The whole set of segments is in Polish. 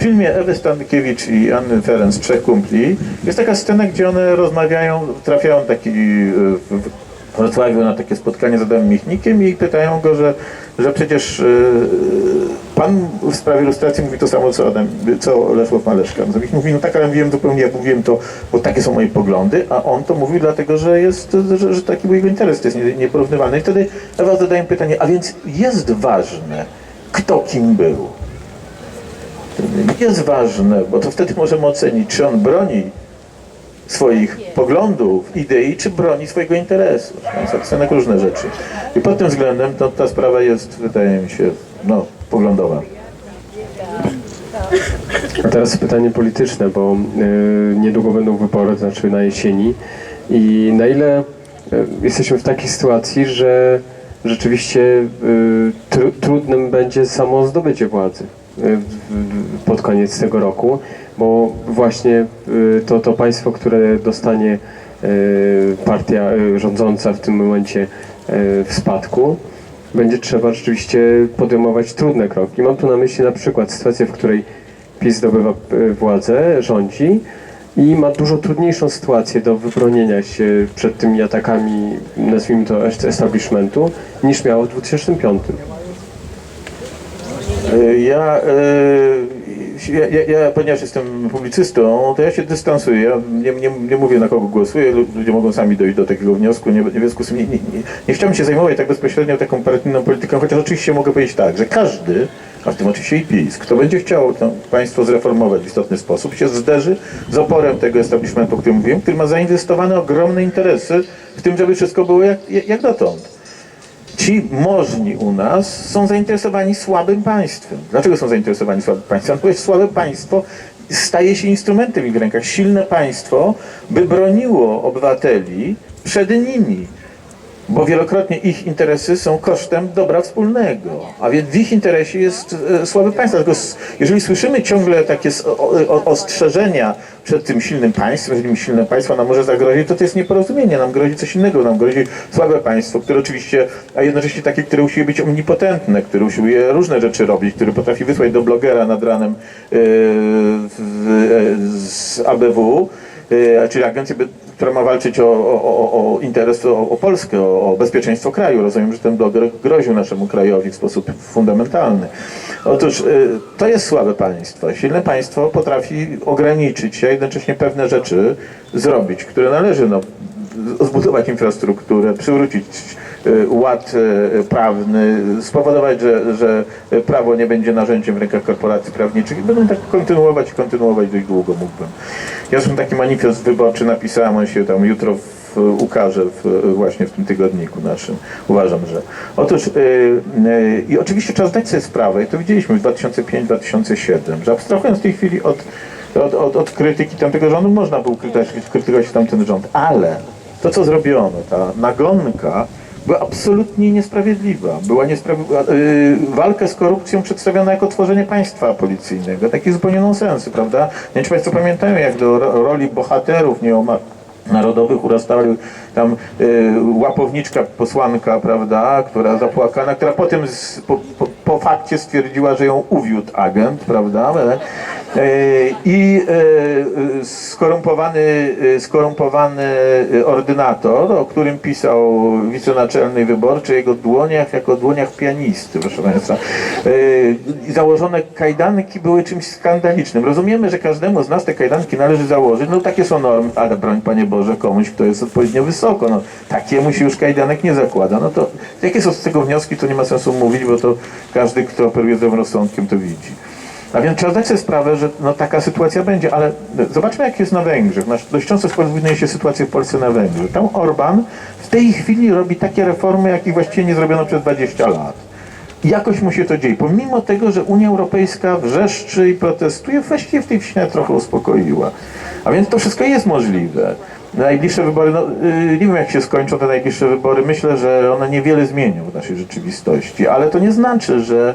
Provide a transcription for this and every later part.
filmie Ewy Stankiewicz i Anny Ferenc, Trzech Kumpli, jest taka scena, gdzie one rozmawiają, trafiają taki y, w w Wrocławiu na takie spotkanie z Adamem Michnikiem i pytają go, że, że przecież y, pan w sprawie ilustracji mówi to samo, co, Adam, co Leszło Maleszka. No mówi, no tak, ale mówiłem zupełnie, jak mówiłem to, bo takie są moje poglądy, a on to mówił dlatego, że jest, że, że taki był jego interes, to jest nie- nieporównywalne. I wtedy Ewa zadaje pytanie, a więc jest ważne, kto kim był. Jest ważne, bo to wtedy możemy ocenić, czy on broni swoich poglądów, idei, czy broni swojego interesu. To są tak różne rzeczy. I pod tym względem to, ta sprawa jest, wydaje mi się, no, poglądowa. A teraz pytanie polityczne, bo y, niedługo będą wybory, to znaczy na jesieni. I na ile y, jesteśmy w takiej sytuacji, że rzeczywiście y, tru, trudnym będzie samo zdobycie władzy pod koniec tego roku, bo właśnie y, to, to państwo, które dostanie y, partia y, rządząca w tym momencie w spadku, będzie trzeba rzeczywiście podejmować trudne kroki. Mam tu na myśli na przykład sytuację, w której PiS zdobywa władzę, rządzi i ma dużo trudniejszą sytuację do wybronienia się przed tymi atakami, nazwijmy to establishmentu, niż miało w 2005. Y, Ja, y, ja, ja, ja, ponieważ jestem publicystą, to ja się dystansuję. Ja nie, nie, nie mówię na kogo głosuję, lu- ludzie mogą sami dojść do takiego wniosku. Nie, nie, nie, nie, chciałbym się zajmować tak bezpośrednio taką partyjną polityką, chociaż oczywiście mogę powiedzieć tak, że każdy, a w tym oczywiście i PiS, kto będzie chciał to państwo zreformować w istotny sposób, się zderzy z oporem tego establishmentu, o którym mówiłem, który ma zainwestowane ogromne interesy w tym, żeby wszystko było jak jak dotąd. Ci możni u nas są zainteresowani słabym państwem. Dlaczego są zainteresowani słabym państwem? Ponieważ słabe państwo staje się instrumentem w ich rękach. Silne państwo by broniło obywateli przed nimi. Bo wielokrotnie ich interesy są kosztem dobra wspólnego, a więc w ich interesie jest e, słabe państwo. Jeżeli słyszymy ciągle takie ostrzeżenia przed tym silnym państwem, jeżeli silne państwo nam może zagrozić, to to jest nieporozumienie, nam grozi coś innego, nam grozi słabe państwo, które oczywiście, a jednocześnie takie, które usiłuje być omnipotentne, które usiłuje różne rzeczy robić, które potrafi wysłać do blogera nad ranem e, w, e, z ABW, e, czyli agencji, która ma walczyć o, o, o, o interes, o, o Polskę, o, o bezpieczeństwo kraju. Rozumiem, że ten bloger groził naszemu krajowi w sposób fundamentalny. Otóż y, to jest słabe państwo. Silne państwo potrafi ograniczyć się, a jednocześnie pewne rzeczy zrobić, które należy no, zbudować infrastrukturę, przywrócić ład y, prawny, spowodować, że, że prawo nie będzie narzędziem w rękach korporacji prawniczych i tak kontynuować i kontynuować dość długo mógłbym. Ja zresztą taki manifest wyborczy napisałem, on się tam jutro ukaże w, właśnie w tym tygodniku naszym. Uważam, że. Otóż y, y, i oczywiście trzeba zdać sobie sprawę, i to widzieliśmy w 2005-2007, że abstrahując w tej chwili od, od, od, od krytyki tamtego rządu, można było krytykować, krytykować tamten rząd, ale to, co zrobiono, ta nagonka była absolutnie niesprawiedliwa. Była niesprawiedliwa. Yy, walkę z korupcją przedstawiona jako tworzenie państwa policyjnego. Takie zupełnie nonsensy, prawda? Nie wiem, czy Państwo pamiętają, jak do ro- roli bohaterów nieoma narodowych urastali tam y, łapowniczka, posłanka, prawda, która zapłakana, która potem z, po, po, po fakcie stwierdziła, że ją uwiódł agent, prawda, y, i y, y, skorumpowany, y, skorumpowany ordynator, o którym pisał wicenaczelny wyborczy, jego dłoniach jako dłoniach pianisty, proszę Państwa. I założone kajdanki były czymś skandalicznym. Rozumiemy, że każdemu z nas te kajdanki należy założyć, no takie są normy, ale broń Panie Boże komuś, kto jest odpowiednio wysoko, no takiemu się już kajdanek nie zakłada. No to jakie są z tego wnioski, to nie ma sensu mówić, bo to każdy, kto operuje zdrowym rozsądkiem, to widzi. A więc trzeba zdać sobie sprawę, że no, taka sytuacja będzie, ale zobaczmy jak jest na Węgrzech. Nasz, dość często porównuje się sytuację w Polsce na Węgrzech. Tam Orban w tej chwili robi takie reformy, jakich właściwie nie zrobiono przez 20 lat. I jakoś mu się to dzieje. Pomimo tego, że Unia Europejska wrzeszczy i protestuje, właściwie w tej wsi trochę uspokoiła. A więc to wszystko jest możliwe. Najbliższe wybory, no, yy, nie wiem jak się skończą te najbliższe wybory, myślę, że one niewiele zmienią w naszej rzeczywistości, ale to nie znaczy, że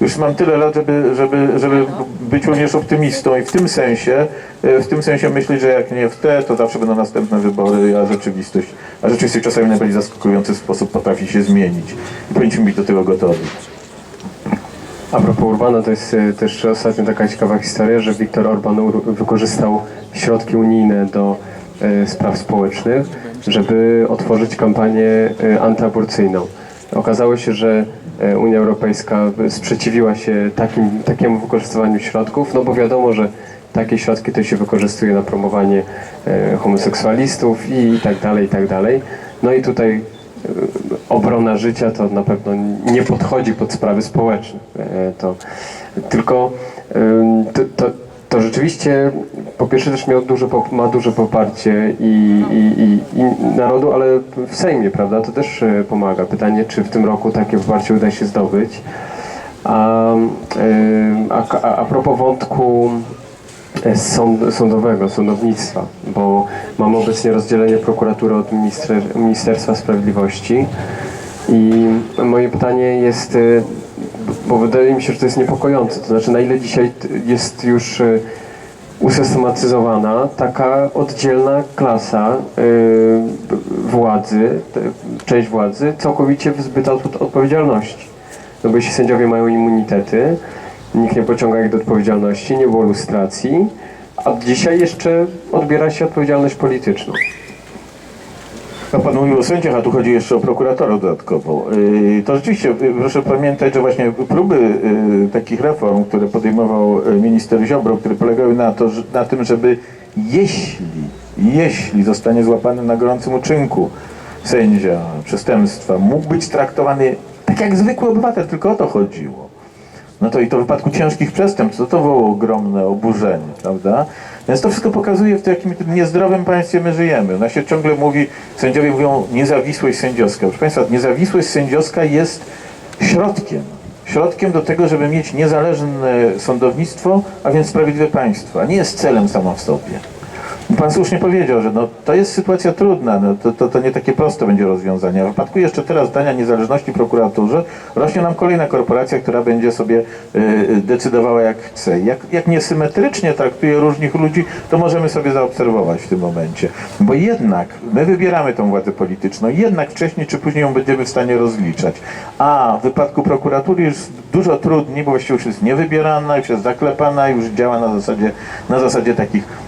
już mam tyle lat, żeby, żeby, żeby być również optymistą i w tym sensie, yy, w tym sensie myśleć, że jak nie w te, to zawsze będą następne wybory, a rzeczywistość, a rzeczywistość czasami w najbardziej zaskakujący sposób potrafi się zmienić i powinniśmy być do tego gotowi. A propos Urbana, to jest e, też ostatnio taka ciekawa historia, że Viktor Orban wykorzystał środki unijne do e, spraw społecznych, żeby otworzyć kampanię e, antyaborcyjną. Okazało się, że e, Unia Europejska sprzeciwiła się takim, takiemu wykorzystywaniu środków, no bo wiadomo, że takie środki to się wykorzystuje na promowanie e, homoseksualistów i, tak dalej, i tak dalej. No i tutaj e, obrona życia to na pewno nie podchodzi pod sprawy społeczne. E, To, tylko to, to, to rzeczywiście po pierwsze też miał duże, ma duże poparcie i, i, i, i narodu, ale w Sejmie, prawda, to też e, pomaga. Pytanie, czy w tym roku takie poparcie uda się zdobyć. A, ym, a, a, propos wątku e, sąd, sądowego, sądownictwa, bo mamy obecnie rozdzielenie prokuratury od minister, Ministerstwa Sprawiedliwości i moje pytanie jest, e, bo wydaje mi się, że to jest niepokojące, to znaczy na ile dzisiaj jest już e, usystematyzowana taka oddzielna klasa e, władzy, część władzy, całkowicie wyzbyta od odpowiedzialności. No bo jeśli sędziowie mają immunitety, nikt nie pociąga ich do odpowiedzialności, nie było lustracji, a dzisiaj jeszcze odbiera się odpowiedzialność polityczną. No pan mówił o sędziach, a tu chodzi jeszcze o prokuratora dodatkowo. Yy, To rzeczywiście, yy, proszę pamiętać, że właśnie próby yy, takich reform, które podejmował minister Ziobro, które polegały na, to, na tym, żeby jeśli, jeśli zostanie złapany na gorącym uczynku sędzia przestępstwa, mógł być traktowany tak jak zwykły obywatel, tylko o to chodziło. No to i to w wypadku ciężkich przestępstw, to to wywołało ogromne oburzenie, prawda? Więc to wszystko pokazuje, w jakim niezdrowym państwie my żyjemy. Na się ciągle mówi, sędziowie mówią niezawisłość sędziowska. Proszę Państwa, niezawisłość sędziowska jest środkiem. Środkiem do tego, żeby mieć niezależne sądownictwo, a więc sprawiedliwe państwo, a nie jest celem samo w sobie. Pan słusznie powiedział, że no, to jest sytuacja trudna, no, to, to, to nie takie proste będzie rozwiązanie. W wypadku jeszcze teraz dania niezależności prokuraturze rośnie nam kolejna korporacja, która będzie sobie y, decydowała jak chce. Jak, jak niesymetrycznie traktuje różnych ludzi, to możemy sobie zaobserwować w tym momencie. Bo jednak my wybieramy tą władzę polityczną, jednak wcześniej czy później ją będziemy w stanie rozliczać. A w wypadku prokuratury jest dużo trudniej, bo właściwie już jest niewybierana, już jest zaklepana, już działa na zasadzie, na zasadzie takich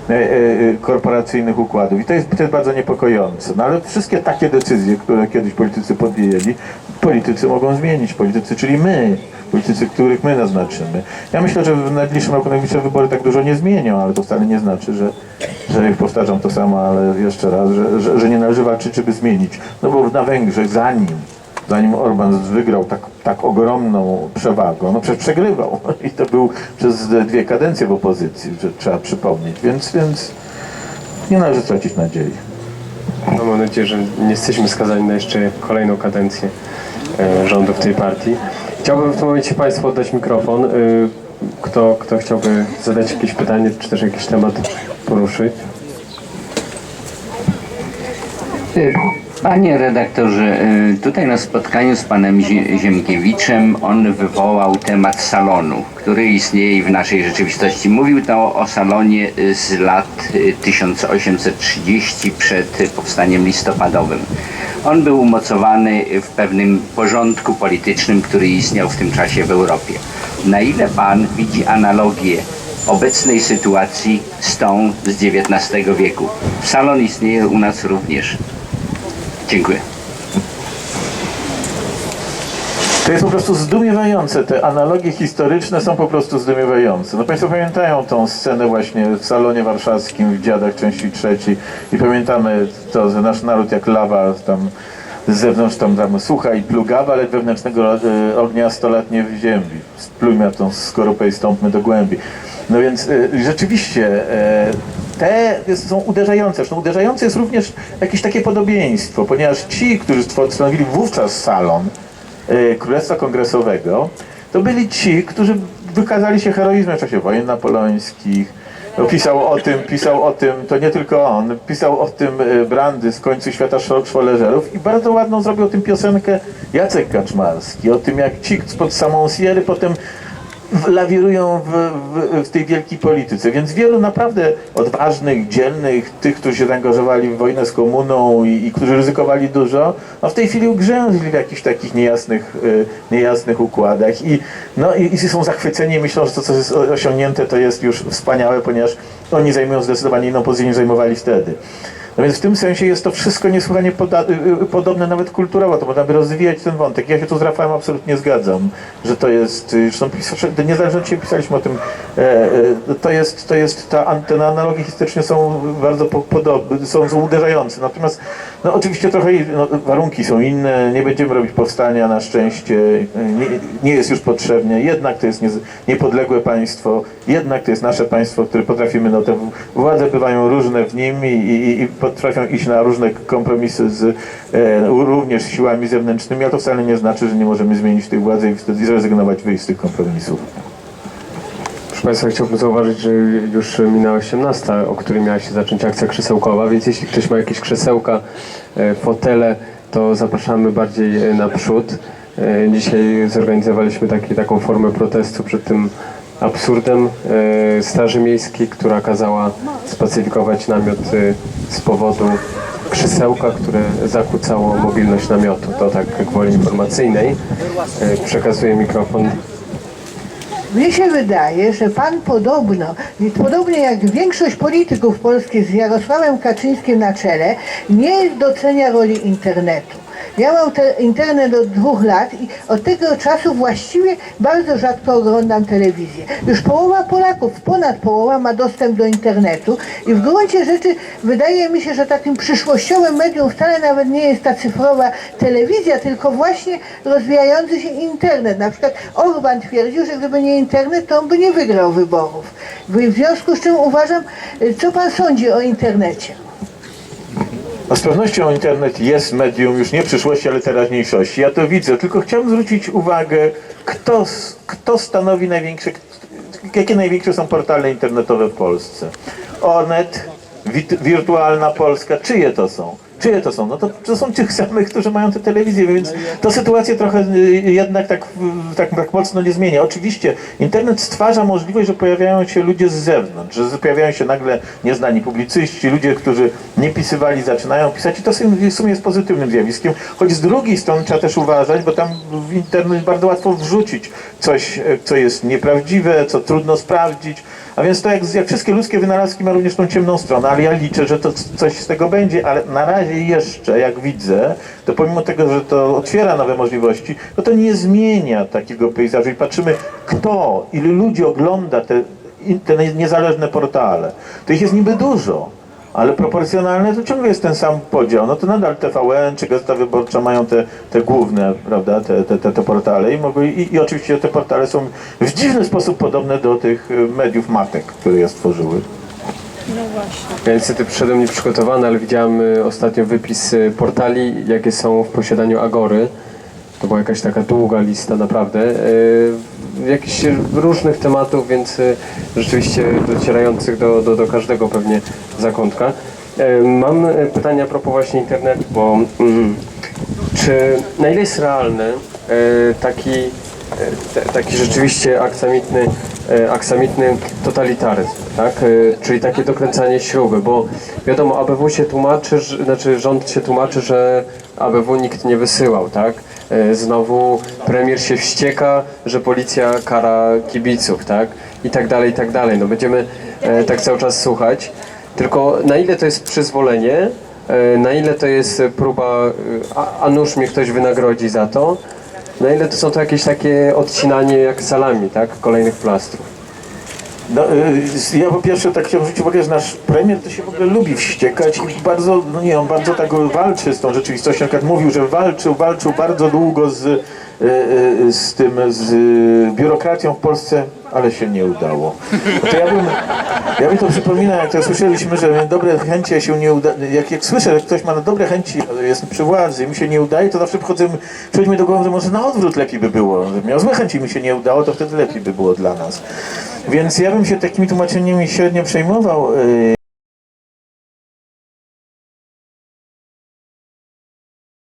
korporacyjnych układów. I to jest, to jest bardzo niepokojące. No ale wszystkie takie decyzje, które kiedyś politycy podjęli, politycy mogą zmienić. Politycy, czyli my, politycy, których my naznaczymy. Ja myślę, że w najbliższym roku najbliższe wybory tak dużo nie zmienią, ale to wcale nie znaczy, że, że powtarzam to samo, ale jeszcze raz, że, że, że nie należy walczyć, żeby zmienić. No bo na Węgrzech zanim zanim Orban wygrał tak, tak ogromną przewagą, no przecież przegrywał i to był przez dwie kadencje w opozycji, że trzeba przypomnieć, więc, więc nie należy tracić nadziei. No, mam nadzieję, że nie jesteśmy skazani na jeszcze kolejną kadencję e, rządów tej partii. Chciałbym w tym momencie Państwu oddać mikrofon. E, kto, kto chciałby zadać jakieś pytanie, czy też jakiś temat poruszyć? Panie redaktorze, y, tutaj na spotkaniu z panem Zie- Ziemkiewiczem on wywołał temat salonu, który istnieje w naszej rzeczywistości. Mówił to o salonie y, z lat y, 1830 przed y, powstaniem listopadowym. On był umocowany w pewnym porządku politycznym, który istniał w tym czasie w Europie. Na ile pan widzi analogię obecnej sytuacji z tą z XIX wieku? Salon istnieje u nas również. Dziękuję. To jest po prostu zdumiewające, te analogie historyczne są po prostu zdumiewające. No Państwo pamiętają tą scenę właśnie w salonie warszawskim w Dziadach części trzeciej i pamiętamy to, że nasz naród jak lawa tam z zewnątrz tam, tam sucha i plugawa, ale wewnętrznego e, ognia sto lat nie wzięli. Splujmy tą skorupę i stąpmy do głębi. No więc e, rzeczywiście e, te są uderzające. Zresztą uderzające jest również jakieś takie podobieństwo, ponieważ ci, którzy stanowili wówczas salon, e, Królestwa Kongresowego, to byli ci, którzy wykazali się heroizmem w czasie wojen napoleońskich. No, pisał o tym, pisał o tym, to nie tylko on, pisał o tym e, Brandy z końcu świata Szwo- Szwoleżerów i bardzo ładną zrobił o tym piosenkę Jacek Kaczmarski, o tym jak ci spod samą Sierry potem lawirują w, w, w tej wielkiej polityce. Więc wielu naprawdę odważnych, dzielnych, tych, którzy się zaangażowali w wojnę z komuną i, i którzy ryzykowali dużo, a w tej chwili ugrzęzli w jakichś takich niejasnych, y, niejasnych układach. I, no, i, i są zachwyceni myślą, że to, co jest osiągnięte, to jest już wspaniałe, ponieważ oni zajmują zdecydowanie inną pozycję niż zajmowali wtedy. No więc w tym sensie jest to wszystko niesłychanie y, y, podobne nawet kulturowo, to można by rozwijać ten wątek. Ja się tu z Rafałem absolutnie zgadzam, że to jest, y, zresztą pis- niezależnie od pisaliśmy o tym, e, e, to jest, to jest ta, te analogie historyczne są bardzo po, podobne, są, uderzające, natomiast no oczywiście trochę no, warunki są inne, nie będziemy robić powstania na szczęście, nie, nie jest już potrzebne, jednak to jest nie, niepodległe państwo, jednak to jest nasze państwo, które potrafimy, no te władze bywają różne w nim i, i, i potrafią iść na różne kompromisy z e, również siłami zewnętrznymi, a to wcale nie znaczy, że nie możemy zmienić tej władzy i wtedy zrezygnować, wyjść z tych kompromisów. Proszę Państwa, chciałbym zauważyć, że już minęła 18, o której miała się zacząć akcja krzesełkowa, więc jeśli ktoś ma jakieś krzesełka, e, fotele, to zapraszamy bardziej e, naprzód. Dzisiaj zorganizowaliśmy taki, taką formę protestu przed tym absurdem e, Straży Miejskiej, która kazała spacyfikować namiot e, z powodu krzesełka, które zakłócało mobilność namiotu. To tak gwoli informacyjnej. E, Przekazuję mikrofon Mnie się wydaje, że pan podobno, podobnie jak większość polityków polskich z Jarosławem Kaczyńskim na czele, nie docenia roli internetu. Ja mam te, internet od dwóch lat i od tego czasu właściwie bardzo rzadko oglądam telewizję. Już połowa Polaków, ponad połowa ma dostęp do internetu i w gruncie rzeczy wydaje mi się, że takim przyszłościowym medium wcale nawet nie jest ta cyfrowa telewizja, tylko właśnie rozwijający się internet. Na przykład Orban twierdził, że gdyby nie internet, to on by nie wygrał wyborów. W związku z czym uważam, co pan sądzi o internecie? No z pewnością internet jest medium już nie przyszłości, ale teraźniejszości. Ja to widzę, tylko chciałbym zwrócić uwagę, kto, kto stanowi największe, jakie największe są portale internetowe w Polsce. Onet, Wirtualna Polska, czyje to są? Czyje to są? No to, to są tych samych, którzy mają te telewizje, więc to sytuację trochę y, jednak tak, tak, tak mocno nie zmienia. Oczywiście internet stwarza możliwość, że pojawiają się ludzie z zewnątrz, że pojawiają się nagle nieznani publicyści, ludzie, którzy nie pisywali, zaczynają pisać i to w sumie jest pozytywnym zjawiskiem, choć z drugiej strony trzeba też uważać, bo tam w internet bardzo łatwo wrzucić coś, e, co jest nieprawdziwe, co trudno sprawdzić, a więc to jak, jak wszystkie ludzkie wynalazki ma również tą ciemną stronę, ale ja liczę, że to coś z tego będzie, ale na razie jeszcze, jak widzę, to pomimo tego, że to otwiera nowe możliwości, to to nie zmienia takiego pejzażu i patrzymy, kto, ilu ludzi ogląda te, te nie- niezależne portale. To ich jest niby dużo, ale proporcjonalnie to ciągle jest ten sam podział. No to nadal TVN czy Gazeta Wyborcza mają te, te główne, prawda, te, te, te, te portale i, mogły, i, i oczywiście te portale są w dziwny sposób podobne do tych y, mediów matek, które je stworzyły. Ja niestety przyszedłem nieprzygotowany, ale widziałem y, ostatnio wypis y, portali, jakie są w posiadaniu Agory. To była jakaś taka długa lista, naprawdę. Jakichś różnych tematów, więc y, rzeczywiście docierających do, do, do każdego pewnie zakątka. Y, Mam y, pytanie a propos właśnie internetu, bo mm, czy na ile jest realny taki e, te- taki rzeczywiście aksamitny, e, aksamitny totalitaryzm, tak? E, Czyli takie dokręcanie śruby, bo wiadomo, ABW się tłumaczy, znaczy rząd się tłumaczy, że ABW nikt nie wysyłał, tak? E, Znowu premier się wścieka, że policja kara kibiców, tak? I tak dalej, i tak dalej. No będziemy e, tak cały czas słuchać. Tylko na ile to jest przyzwolenie, e, na ile to jest próba, a, a nuż mnie ktoś wynagrodzi za to, na ile to są to jakieś takie odcinanie jak salami, tak? Kolejnych plastrów. No, y, ja po pierwsze tak chciałem zwrócić uwagę, że nasz premier to się w ogóle lubi wściekać i bardzo, no nie, on bardzo tak walczy z tą rzeczywistością. Na mówił, że walczył, walczył bardzo długo z, y, y, z tym, z biurokracją w Polsce, ale się nie udało. To ja bym, ja bym to przypominał, jak to słyszeliśmy, że dobre chęci się nie uda, jak, jak słyszę, że ktoś ma dobre chęci, jest przy władzy i mu się nie udaje, to zawsze przychodzę, przychodzi mi do głowy, że może na odwrót lepiej by było. Miał złe chęci, mi się nie udało, to wtedy lepiej by było dla nas. Więc ja bym się takimi tłumaczeniami średnio przejmował. y,